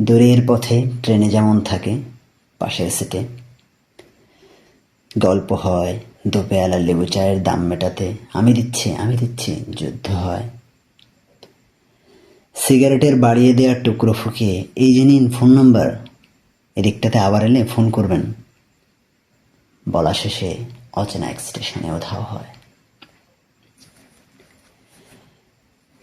দূরের পথে ট্রেনে যেমন থাকে, পাশের সিটে। গল্প হয় দুপেয়ালা লেবু চায়ের দাম মেটাতে, আমি দিচ্ছি আমি দিচ্ছি, যুদ্ধ হয়। সিগারেটের বাড়িয়ে দেওয়ার টুকরো ফুকিয়ে, এই যে নিন, ফোন নম্বর। এদিকটাতে আবার এলে ফোন করবেন। বলা শেষে অচেনা এক স্টেশনে উধাও হয়।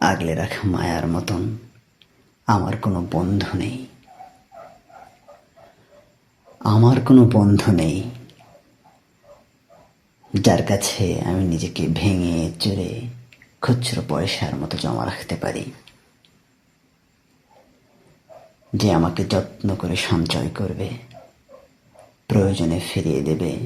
আগলে রাখা মায়ার মতন আমার কোনো বন্ধু নেই। আমার কোনো বন্ধু নেই যার কাছে আমি নিজেকে ভেঙে চুরে খুচরো পয়সার মতো জমা রাখতে পারি। যে আমাকে যত্ন করে সঞ্চয় করবে, প্রয়োজনে ফিরিয়ে দেবে